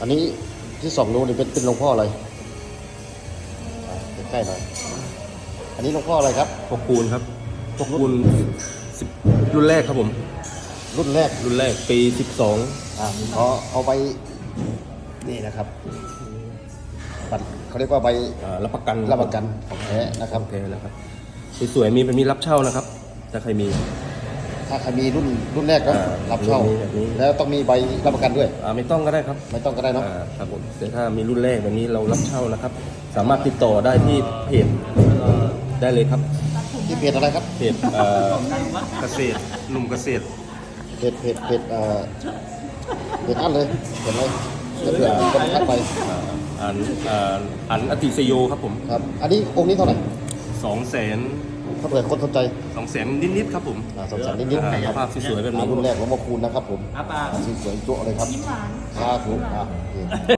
อันนี้ที่สองนิ้วนี่เป็นเป็นหลวงพ่ออะไรอะใกล้ๆหน่อยอันนี้หลวงพ่ออะไรครับพกคูณครับพกคูณสิบรุ่นแรกครับผม รุ่นแรกรุ่นแรกปีสิบสองอะเขาเอาไปนี่นะครับบัตรเขาเรียกว่าใบรับประกันรับประกันของแท้นะครับโอเคแล้วครับสวยๆมีเป็นมีรับเช่านะครับถ้าใครมี ถ้าใครมีรุ่นรุ่นแรกก็อ่ารับเช่า รุ่นนี้แบบนี้ แล้วต้องมีใบรับประกันด้วย อ่าไม่ต้องก็ได้ครับไม่ต้องก็ได้เนาะ อ่าครับผมแต่ถ้ามีรุ่นแรกแบบนี้เรารับเช่านะครับ สามารถติดต่อได้ที่เพจได้เลยครับที่เพจอะไรครับ เพจเอ่อเกษตรหนุ่มเกษตร เพจเพจเพจเอ่อเพจอันเลยเห็นไหมจะเผื่อคนทักไปอ่าอันอ่าอันอติสโยครับผม ครับ อันนี้องค์นี้เท่าไหร่ สองแสนถ้าเผื่อคนสนใจสองแสนนิดๆครับผมอ่าสงสารนิดๆอ่านะครับภาพสวยๆแบบนี้อ่ารุ่นแรกหลวงพ่อคูณนะครับผมอาปากสวยๆจั่วเลยครับยิ้มหวาน สาธุอะโอเค